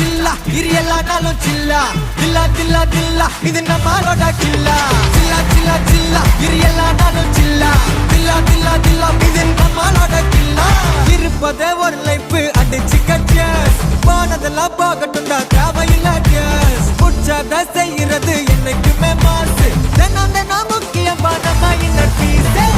சில்லா இரு எல்லா நாளும் சில்லா. தில்லா தில்லா தில்லா இது நம்மளோட கில்லா. சில்லா சில்லா சில்லா இரு எல்லா நாளும் சில்லா. தில்லா தில்லா தில்லா இது நம்மளோட கில்லா. இருப்பதே ஒரு லைஃப் அடிச்சு கச்சஸ் போனதெல்லாம் போகட்டும் தான் தேவையில்லை கேஸ். புடிச்சாதான் செய்யறது என்னைக்குமே மாசு.